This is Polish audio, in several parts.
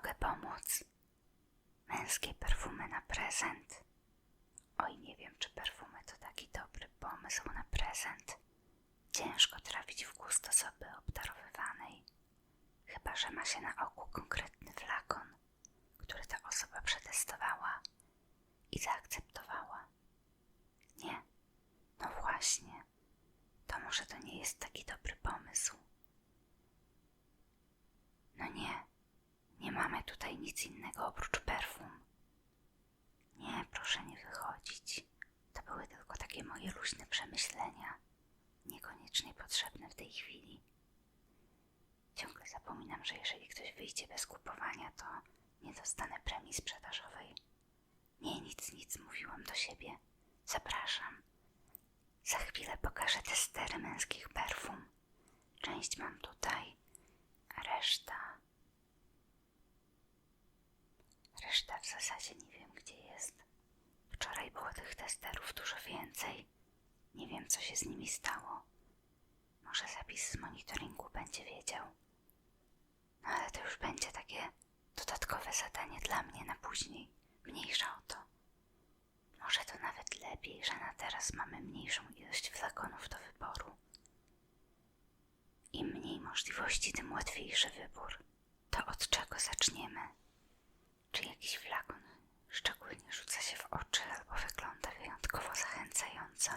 mogę pomóc? Męskie perfumy na prezent. Oj, nie wiem, czy perfumy to taki dobry pomysł na prezent. Ciężko trafić w gust osoby obdarowywanej, chyba że ma się na oku konkretny flakon, który ta osoba przetestowała i zaakceptowała. Nie, no właśnie, to może to nie jest taki dobry pomysł. No nie, nie mamy tutaj nic innego oprócz perfum. Nie, proszę nie wychodzić. To były tylko takie moje luźne przemyślenia, niekoniecznie potrzebne w tej chwili. Ciągle zapominam, że jeżeli ktoś wyjdzie bez kupowania, to nie dostanę premii sprzedażowej. Nie, nic, nic, mówiłam do siebie. Zapraszam. Za chwilę pokażę testery męskich perfum. Część mam tutaj, a reszta. Reszta w zasadzie nie wiem, gdzie jest. Wczoraj było tych testerów dużo więcej. Nie wiem, co się z nimi stało. Może zapis z monitoringu będzie wiedział. No ale to już będzie takie dodatkowe zadanie dla mnie na później. Mniejsza o to. Może to nawet lepiej, że na teraz mamy mniejszą ilość flakonów do wyboru. Im mniej możliwości, tym łatwiejszy wybór. To od czego zaczniemy? Czy jakiś flakon szczególnie rzuca się w oczy albo wygląda wyjątkowo zachęcająco?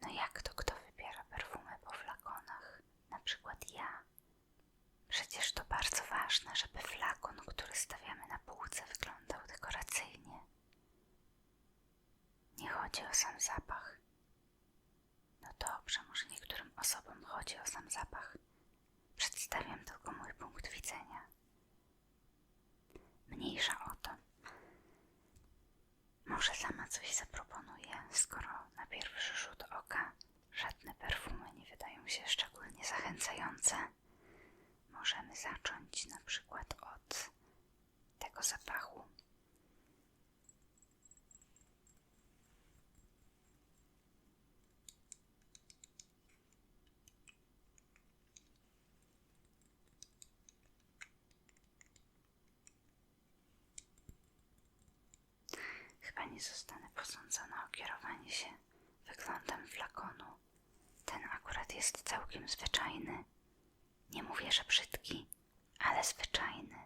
No jak to kto wybiera perfumy po flakonach? Na przykład ja. Przecież to bardzo ważne, żeby flakon, który stawiamy na półce, wyglądał dekoracyjnie. Nie chodzi o sam zapach. No dobrze, może niektórym osobom chodzi o sam zapach. Przedstawiam tylko mój punkt widzenia. Mniejsza o to. Może sama coś zaproponuję, skoro na pierwszy rzut oka żadne perfumy nie wydają się szczególnie zachęcające. Możemy zacząć na przykład od tego zapachu. Chyba nie zostanę posądzona o kierowanie się wyglądem flakonu. Ten akurat jest całkiem zwyczajny. Nie mówię, że brzydki, ale zwyczajny.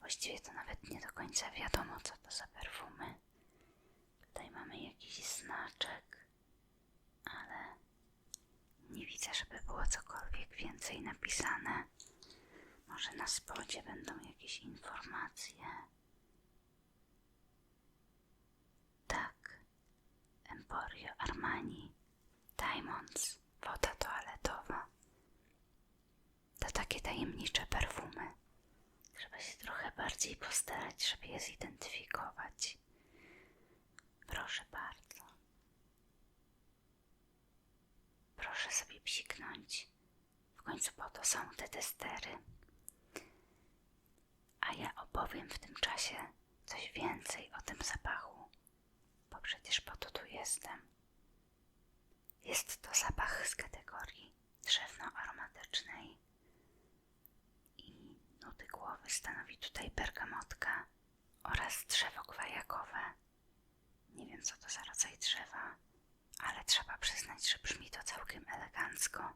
Właściwie to nawet nie do końca wiadomo, co to za perfumy. Tutaj mamy jakiś znaczek, ale widzę, żeby było cokolwiek więcej napisane. Może na spodzie będą jakieś informacje. Tak. Emporio Armani Diamonds Woda toaletowa. To takie tajemnicze perfumy. Trzeba się trochę bardziej postarać, żeby je zidentyfikować. Proszę bardzo. Proszę sobie psiknąć. W końcu po to są te testery. A ja opowiem w tym czasie coś więcej o tym zapachu, bo przecież po to tu jestem. Jest to zapach z kategorii drzewno-aromatycznej i nuty głowy stanowi tutaj bergamotka oraz drzewo gwajakowe. Nie wiem, co to za rodzaj drzewa, ale trzeba przyznać, że brzmi to całkiem elegancko.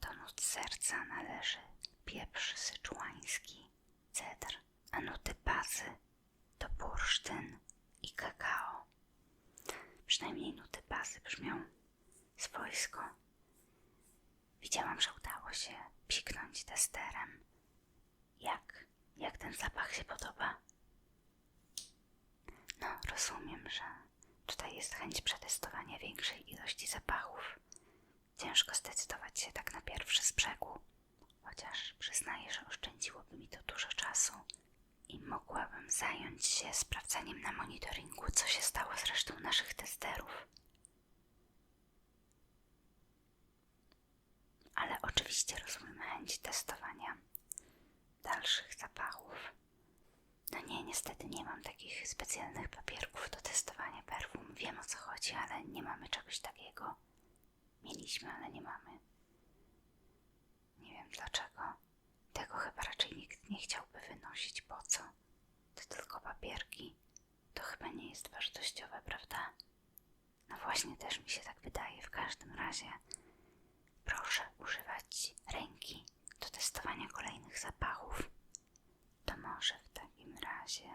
Do nut serca należy pieprz syczuański, cedr, a nuty bazy to bursztyn i kakao. Przynajmniej nuty bazy brzmią swojsko. Widziałam, że udało się psiknąć testerem. Jak? Jak ten zapach się podoba? No, rozumiem, że Tutaj jest chęć przetestowania większej ilości zapachów. Ciężko zdecydować się tak na pierwszy z brzegu, chociaż przyznaję, że oszczędziłoby mi to dużo czasu i mogłabym zająć się sprawdzeniem na monitoringu, co się stało z resztą naszych testerów. Ale oczywiście rozumiem chęć testowania dalszych zapachów. No nie, niestety nie mam takich specjalnych papierków do testowania perfum. Wiem o co chodzi, ale nie mamy czegoś takiego. Mieliśmy, ale nie mamy. Nie wiem dlaczego. Tego chyba raczej nikt nie chciałby wynosić. Po co? To tylko papierki. To chyba nie jest wartościowe, prawda? No właśnie, też mi się tak wydaje. W każdym razie proszę używać ręki do testowania kolejnych zapachów. To może w takim razie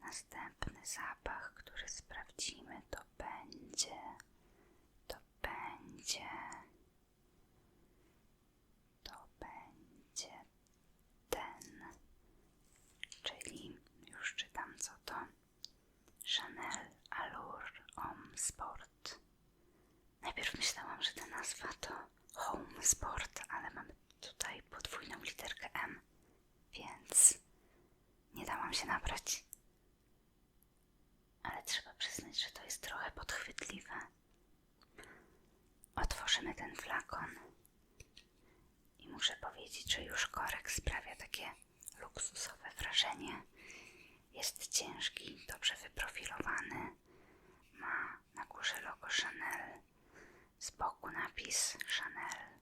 następny zapach, który sprawdzimy, to będzie, to będzie, to będzie ten, czyli już czytam co to. Chanel Allure Homme Sport. Najpierw myślałam, że ta nazwa to Home Sport, ale mamy tutaj podwójną literkę M, więc nie Ale trzeba przyznać, że to jest trochę podchwytliwe. Otworzymy ten flakon i muszę powiedzieć, że już korek sprawia takie luksusowe wrażenie. Jest ciężki, dobrze wyprofilowany. Ma na górze logo Chanel, z boku napis Chanel,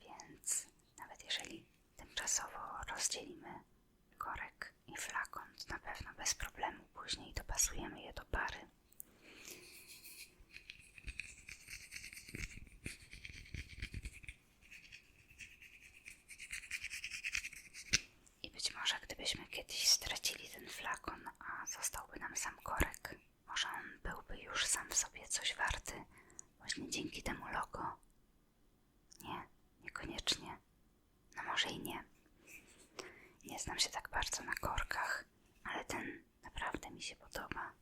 więc nawet jeżeli tymczasowo rozdzielimy korek i flakon, na pewno bez problemu później dopasujemy je do pary. I być może gdybyśmy kiedyś stracili ten flakon, a zostałby nam sam korek, może on byłby już sam w sobie coś warty, właśnie dzięki temu logo. Nie, niekoniecznie. No może i nie. Nie znam się tak bardzo na korkach, ale ten naprawdę mi się podoba.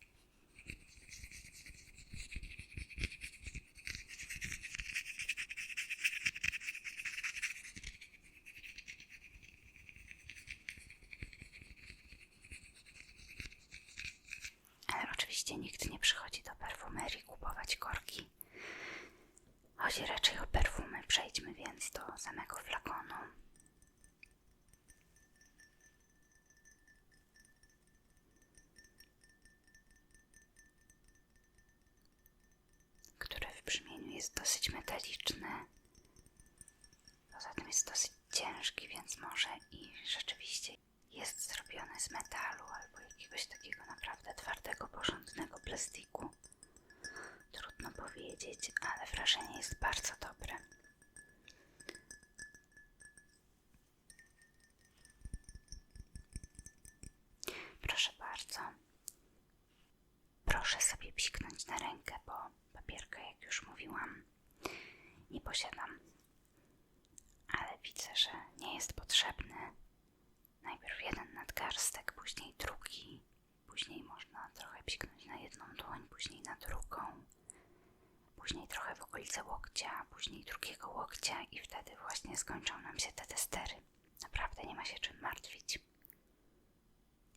Ale oczywiście nikt nie przychodzi do perfumerii kupować korki. Chodzi raczej o perfumy. Przejdźmy więc do samego flakonu. Które w brzmieniu jest dosyć metaliczne. Poza tym jest dosyć ciężki, więc może i rzeczywiście jest zrobiony z metalu albo jakiegoś takiego naprawdę twardego, porządnego plastiku. Trudno powiedzieć, ale wrażenie jest bardzo dobre. Proszę bardzo. Proszę sobie psiknąć na rękę, bo papierka, jak już mówiłam, nie posiadam. Ale widzę, że nie jest potrzebny. Najpierw jeden nadgarstek, później drugi. Później można trochę psiknąć na jedną dłoń, później na drugą. Później trochę w okolice łokcia, później drugiego łokcia i wtedy właśnie skończą nam się te testery. Naprawdę nie ma się czym martwić.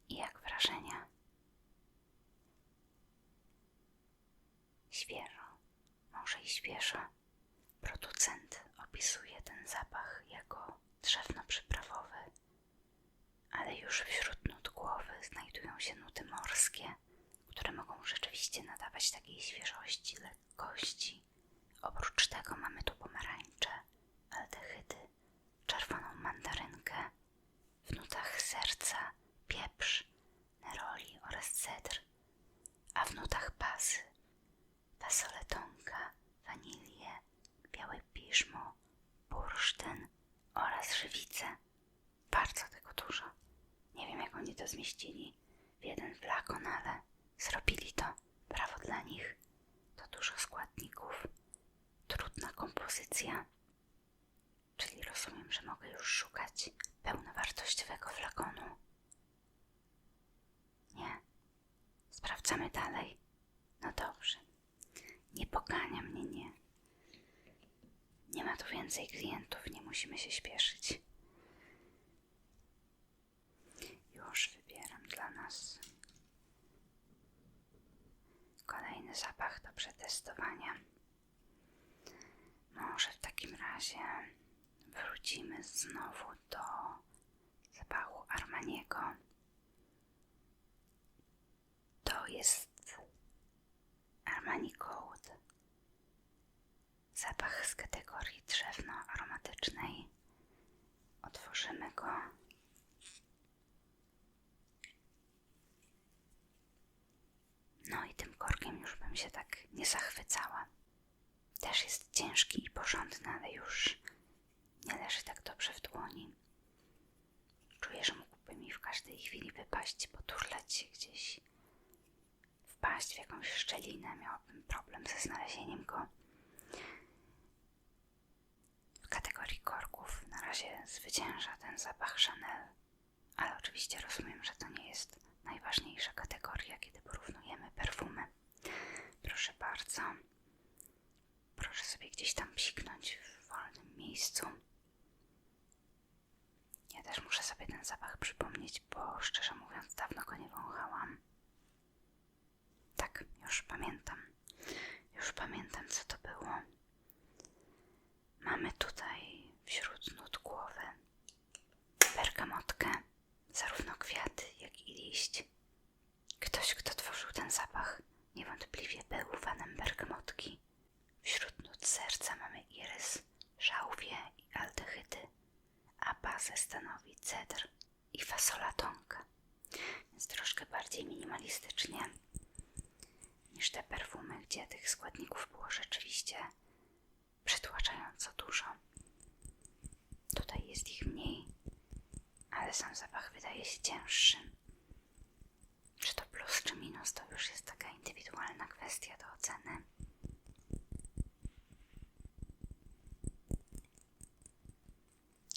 I jak wrażenia? Świeżo, może i świeżo. Producent opisuje ten zapach jako drzewno-przyprawowy, ale już wśród nut głowy znajdują się nuty morskie, które mogą rzeczywiście nadawać takiej świeżości, lekkości. Oprócz tego mamy tu pomarańcze, aldehydy, czerwoną mandarynkę, w nutach serca, pieprz, neroli oraz cedr, a w nutach bazy, fasole tonka, wanilię, białe piżmo, bursztyn oraz żywice. Bardzo tego dużo. Nie wiem, jak oni to zmieścili w jeden flakon, ale zrobili to. Brawo dla nich. To dużo składników. Trudna kompozycja. Czyli rozumiem, że mogę już szukać pełnowartościowego flakonu. Nie. Sprawdzamy dalej. No dobrze. Nie pogania mnie, nie. Nie ma tu więcej klientów, nie musimy się śpieszyć. Już wybieram dla nas kolejny zapach do przetestowania. Może w takim razie wrócimy znowu do zapachu Armaniego. To jest Armani Gold. Zapach z kategorii drzewno-aromatycznej. Otworzymy go. No i tym korkiem już bym się tak nie zachwycała. Też jest ciężki i porządny, ale już nie leży tak dobrze w dłoni. Czuję, że mógłby mi w każdej chwili wypaść, poturlać się gdzieś, wpaść w jakąś szczelinę. Miałabym problem ze znalezieniem go. Kategorii korków na razie zwycięża ten zapach Chanel, ale oczywiście rozumiem, że to nie jest najważniejsza kategoria, kiedy porównujemy perfumy. Proszę bardzo. Proszę sobie gdzieś tam psiknąć w wolnym miejscu. Ja też muszę sobie ten zapach przypomnieć, bo szczerze mówiąc dawno go nie wąchałam. Tak, już pamiętam. Już pamiętam, co to było. Mamy tutaj wśród nut głowy bergamotkę, zarówno kwiaty, jak i liść. Ktoś, kto tworzył ten zapach, niewątpliwie był fanem bergamotki. Wśród nut serca mamy irys, żałwie i aldehydy, a bazę stanowi cedr i fasola tonka, więc troszkę bardziej minimalistycznie niż te perfumy, gdzie tych składników było rzeczywiście przytłaczająco dużo. Tutaj jest ich mniej, ale sam zapach wydaje się cięższy. Czy to plus, czy minus, to już jest taka indywidualna kwestia do oceny.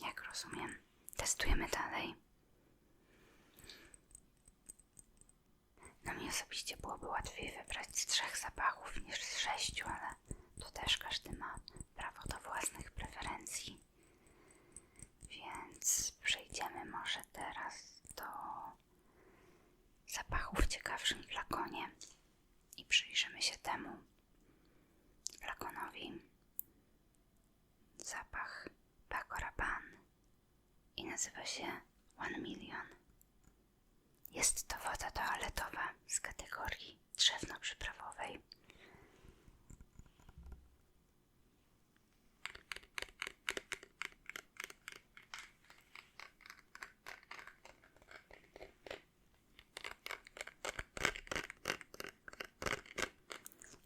Jak rozumiem, testujemy dalej. No mi osobiście byłoby łatwiej wybrać z trzech zapachów niż z sześciu, ale to też każdy ma prawo do własnych preferencji. Więc przejdziemy może teraz do zapachów w ciekawszym flakonie i przyjrzymy się temu flakonowi. Zapach Paco Rabanne i nazywa się One Million. Jest to woda toaletowa z kategorii drzewno-przyprawowej.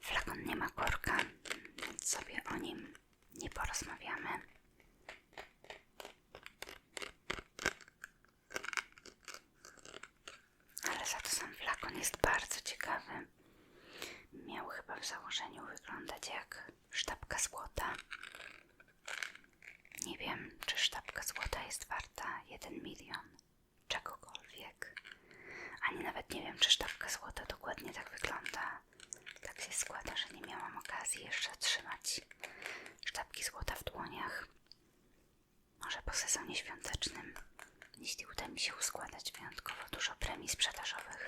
Flakon nie ma korka, więc sobie o nim nie porozmawiamy. Ale za to flakon jest bardzo ciekawy. Miał chyba w założeniu wyglądać jak sztabka złota. Nie wiem, czy sztabka złota jest warta 1 milion czegokolwiek. Ani nawet nie wiem, czy sztabka złota dokładnie tak wygląda. Tak się składa, że nie miałam okazji jeszcze trzymać sztabki złota w dłoniach. Może po sezonie świątecznym, jeśli uda mi się uskładać wyjątkowo dużo premii sprzedażowych.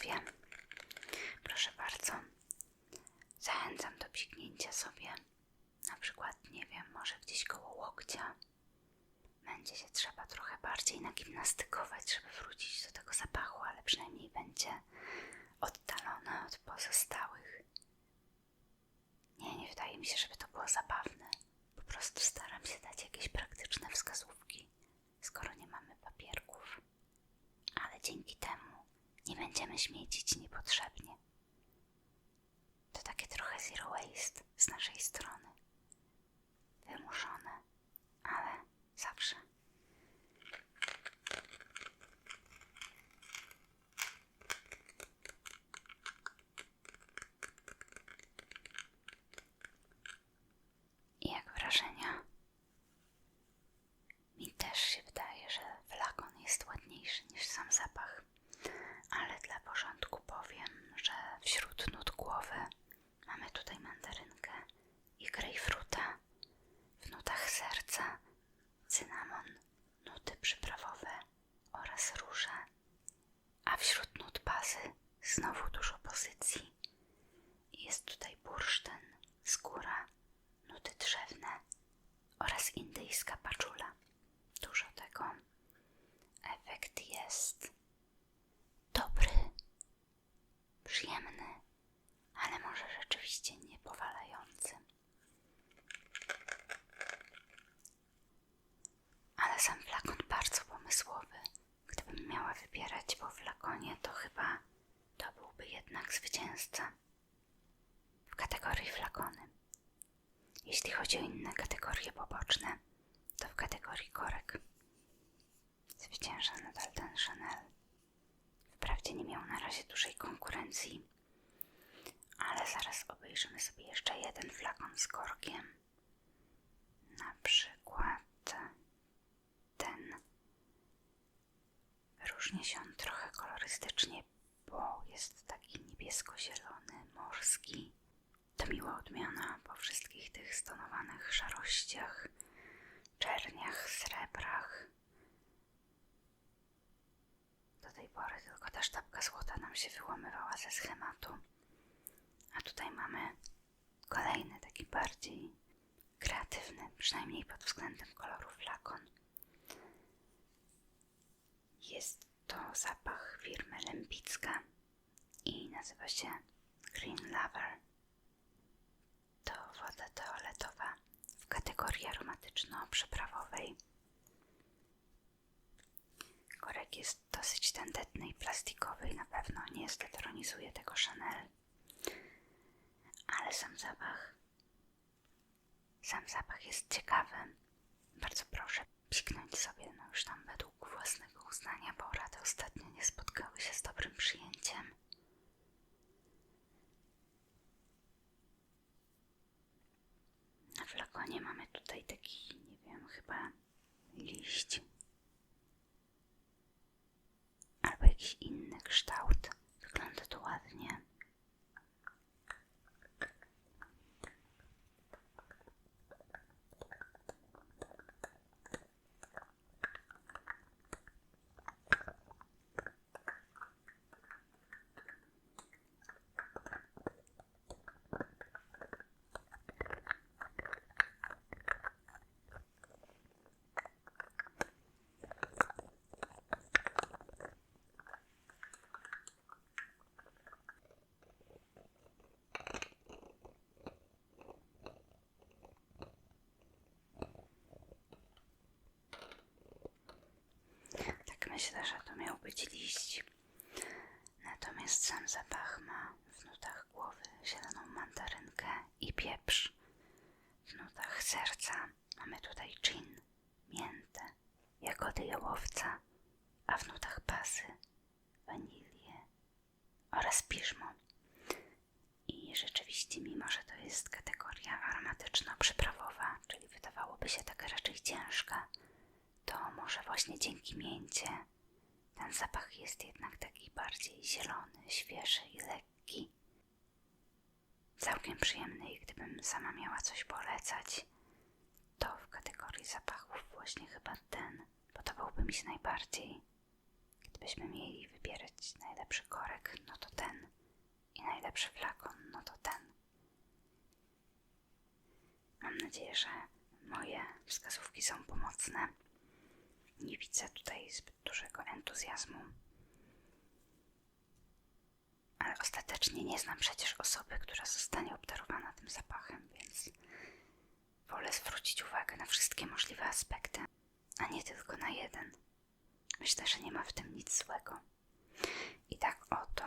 Kto wie, kto wie. Proszę bardzo. Zachęcam do psiknięcia sobie. Na przykład, nie wiem, może gdzieś koło łokcia. Będzie się trzeba trochę bardziej nagimnastykować, żeby wrócić do tego zapachu, ale przynajmniej będzie oddalone od pozostałych. Nie, nie wydaje mi się, żeby to było zabawne. Po prostu staram się dać jakieś praktyczne wskazówki, skoro nie mamy papierków. Ale dzięki temu nie będziemy śmiecić niepotrzebnie. To takie trochę zero waste z naszej strony. Wymuszone, ale zawsze. I jak wrażenia? Mi też się wydaje, że flakon jest ładniejszy niż sam zapach, ale dla porządku powiem, że wśród nut głowy mamy tutaj mandarynkę i grejpfruta. W nutach serca cynamon miejsce w kategorii flakony. Jeśli chodzi o inne kategorie poboczne, to w kategorii korek zwycięża nadal ten Chanel. Wprawdzie nie miał na razie dużej konkurencji, ale zaraz obejrzymy sobie jeszcze jeden flakon z korkiem. Na przykład ten. Różni się on trochę kolorystycznie, bo jest taki niebiesko-zielony, morski. To miła odmiana po wszystkich tych stonowanych szarościach, czerniach, srebrach. Do tej pory tylko ta sztabka złota nam się wyłamywała ze schematu. A tutaj mamy kolejny taki bardziej kreatywny, przynajmniej pod względem koloru flakon. Jest to zapach firmy Lempicka i nazywa się Green Lover. Woda toaletowa w kategorii aromatyczno-przyprawowej. Korek jest dosyć tandetny i plastikowy i na pewno nie zdetronizuje tego Chanel. Ale sam zapach, sam zapach jest ciekawy. Bardzo proszę psiknąć sobie, no już tam według własnego uznania, bo rady ostatnio nie spotkały się z dobrym przyjęciem. Na flakonie mamy tutaj taki, nie wiem, chyba liść albo jakiś inny kształt. Wygląda to ładnie. Tak myślę, że to miał być liść. Natomiast sam zapach ma w nutach głowy zieloną mandarynkę i pieprz. W nutach serca mamy tutaj gin, miętę, jagody jałowca, a w nutach pasy wanilię oraz piżmo. I rzeczywiście, mimo że to jest kategoria aromatyczno-przyprawowa, czyli wydawałoby się taka raczej ciężka, to może właśnie dzięki mięcie ten zapach jest jednak taki bardziej zielony, świeży i lekki. Całkiem przyjemny i gdybym sama miała coś polecać, to w kategorii zapachów właśnie chyba ten podobałby mi się najbardziej. Gdybyśmy mieli wybierać najlepszy korek, no to ten. I najlepszy flakon, no to ten. Mam nadzieję, że moje wskazówki są pomocne. Widzę tutaj zbyt dużego entuzjazmu. Ale ostatecznie nie znam przecież osoby, która zostanie obdarowana tym zapachem, więc wolę zwrócić uwagę na wszystkie możliwe aspekty, a nie tylko na jeden. Myślę, że nie ma w tym nic złego. I tak oto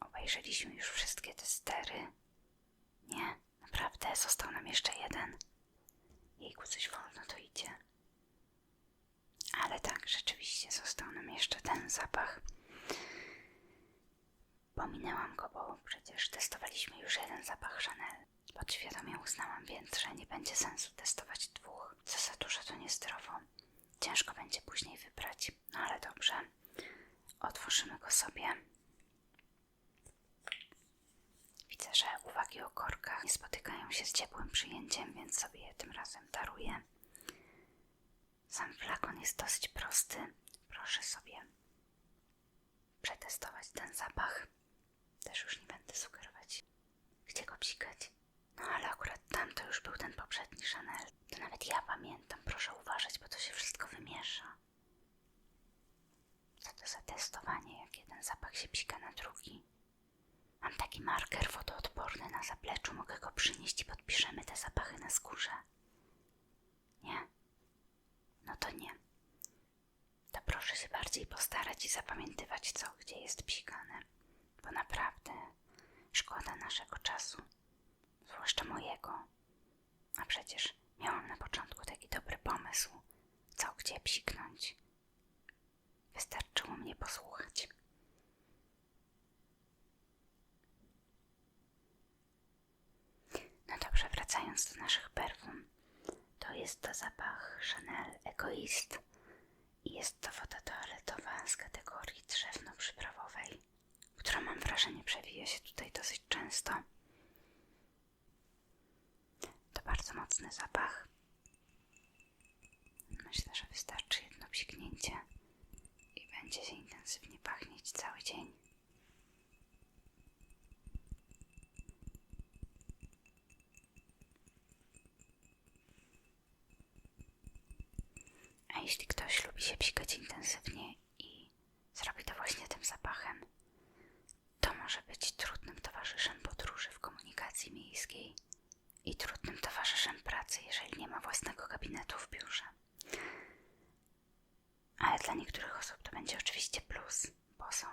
obejrzeliśmy już wszystkie te stery. Nie, naprawdę, został nam jeszcze jeden. Jejku, coś wolno to idzie. Ale tak, rzeczywiście został nam jeszcze ten zapach. Pominęłam go, bo przecież testowaliśmy już jeden zapach Chanel. Podświadomie uznałam więc, że nie będzie sensu testować dwóch. Co za dużo to niezdrowo. Ciężko będzie później wybrać. No ale dobrze. Otworzymy go sobie. Widzę, że uwagi o korkach nie spotykają się z ciepłym przyjęciem, więc sobie je tym razem daruję. Sam flakon jest dosyć prosty. Proszę sobie przetestować ten zapach. Też już nie będę sugerować, gdzie go psikać. No ale akurat tam to już był ten poprzedni Chanel. To nawet ja pamiętam. Proszę uważać, bo to się wszystko wymiesza. Co to za testowanie, jak jeden zapach się psika na drugi? Mam taki marker wodoodporny na zapleczu. Mogę go przynieść i podpiszemy te zapachy na skórze. Nie? No to nie. To proszę się bardziej postarać i zapamiętywać, co gdzie jest psikane. Bo naprawdę Szkoda naszego czasu, zwłaszcza mojego. A przecież miałam na początku taki dobry pomysł, co gdzie psiknąć. Wystarczyło mnie posłuchać. No dobrze, wracając do naszych perfum, to jest to zapach Chanel Egoist i jest to woda toaletowa z kategorii drzewno-przyprawowej, która mam wrażenie przewija się tutaj dosyć często. To bardzo mocny zapach. Myślę, że wystarczy jedno psiknięcie i będzie się intensywnie pachnieć cały dzień. A jeśli ktoś lubi się psikać intensywnie i zrobi to właśnie tym zapachem, to może być trudnym towarzyszem podróży w komunikacji miejskiej i trudnym towarzyszem pracy, jeżeli nie ma własnego gabinetu w biurze. Ale dla niektórych osób to będzie oczywiście plus, bo są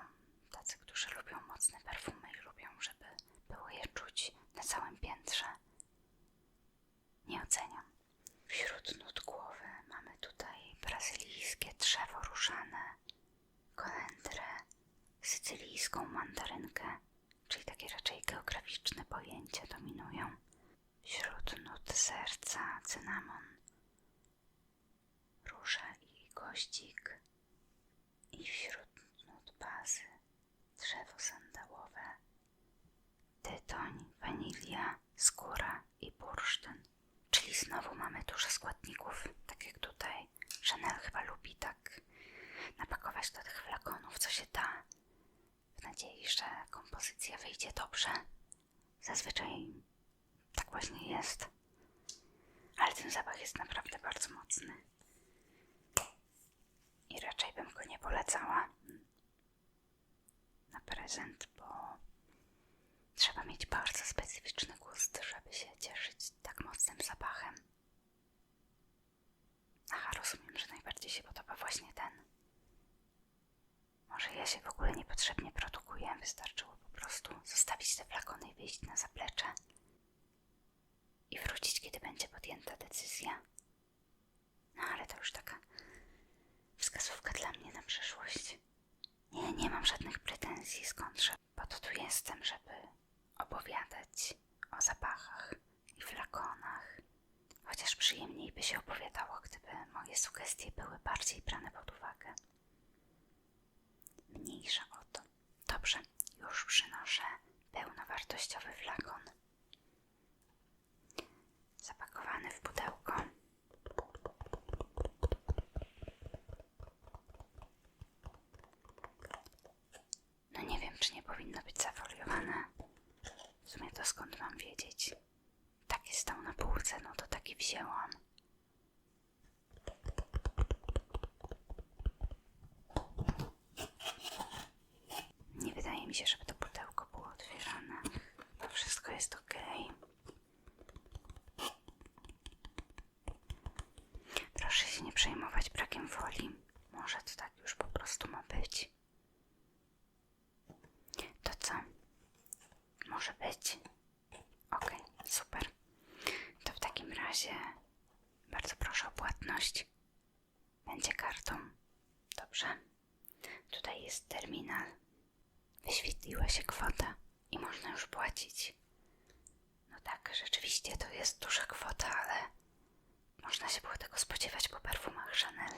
tacy, którzy lubią mocne perfumy i lubią, żeby było je czuć na całym piętrze. Nie oceniam. Wśród nut głowy mamy tutaj brazylijskie drzewo różane, kolendrę, sycylijską mandarynkę, czyli takie raczej geograficzne pojęcia dominują. Wśród nut serca cynamon, róża i goździk i wśród nut bazy drzewo sandałowe, tytoń, wanilia, skóra i bursztyn. Czyli znowu mamy dużo składników, tak jak tutaj. Chanel chyba lubi tak napakować do tych flakonów, co się da, w nadziei, że kompozycja wyjdzie dobrze. Zazwyczaj tak właśnie jest. Ale ten zapach jest naprawdę bardzo mocny. I raczej bym go nie polecała na prezent, bo trzeba mieć bardzo specyficzny gust, żeby się cieszyć tak mocnym zapachem. Aha, rozumiem, że najbardziej się podoba właśnie ten. Może ja się w ogóle niepotrzebnie produkuję, wystarczyło po prostu zostawić wyjść na zaplecze i wrócić, kiedy będzie podjęta decyzja. No ale to już taka wskazówka dla mnie na przyszłość. Nie, nie mam żadnych pretensji skądże, bo to tu jestem, żeby opowiadać o zapachach i flakonach. Chociaż przyjemniej by się opowiadało, gdyby moje sugestie były bardziej brane pod uwagę. Mniejsza o to. Dobrze, już przynoszę pełnowartościowy flakon. Zapakowany w pudełko. No nie wiem, czy nie powinno być zafoliowane. W sumie to skąd mam wiedzieć? Taki stał na półce, no to taki wzięłam. Nie wydaje mi się, żeby to pudełko było otwierane. To wszystko jest ok. Proszę się nie przejmować brakiem folii. Może to tak już po prostu ma być. To co? Może być? Ok, super. To w takim razie bardzo proszę o płatność. Będzie kartą. Dobrze. Tutaj jest terminal. Wyświetliła się kwota i można już płacić. No tak, rzeczywiście to jest duża kwota, ale można się było tego spodziewać po perfumach Chanel.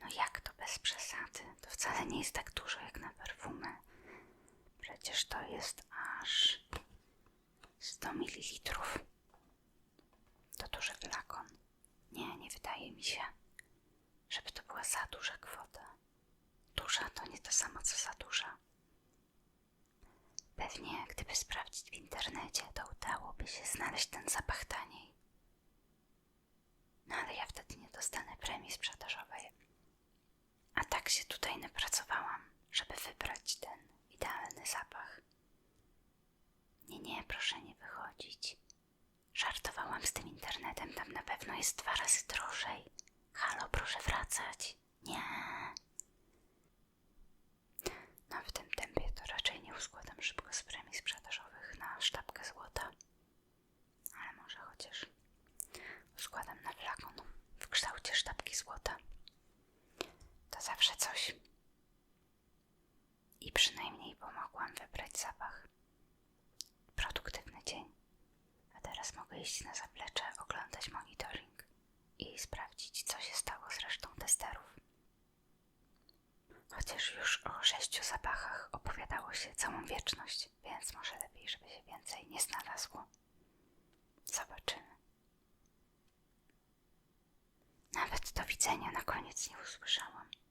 No jak to bez przesady? To wcale nie jest tak dużo jak na perfumy. Przecież to jest aż 100 ml. To duży flakon. Nie, nie wydaje mi się, żeby to była za duża kwota. Duża to nie to samo co za duża. Pewnie, gdyby sprawdzić w internecie, to udałoby się znaleźć ten zapach taniej. No ale ja wtedy nie dostanę premii sprzedażowej. A tak się tutaj napracowałam, żeby wybrać ten idealny zapach. Nie, nie, proszę nie wychodzić. Żartowałam z tym internetem, tam na pewno jest dwa razy drożej. Halo, proszę wracać. Nie. No w tym tempie to raczej nie uskładam szybko z premii sprzedażowych na sztabkę złota. Ale może chociaż składam na flakon w kształcie sztabki złota. To zawsze coś. I przynajmniej pomogłam wybrać zapach. Produktywny dzień. A teraz mogę iść na zaplecze, oglądać monitoring i sprawdzić, co się stało z resztą testerów. Chociaż już o sześciu zapachach opowiadało się całą wieczność, więc może lepiej, żeby się więcej nie znalazło. Zobaczymy. Nawet do widzenia na koniec nie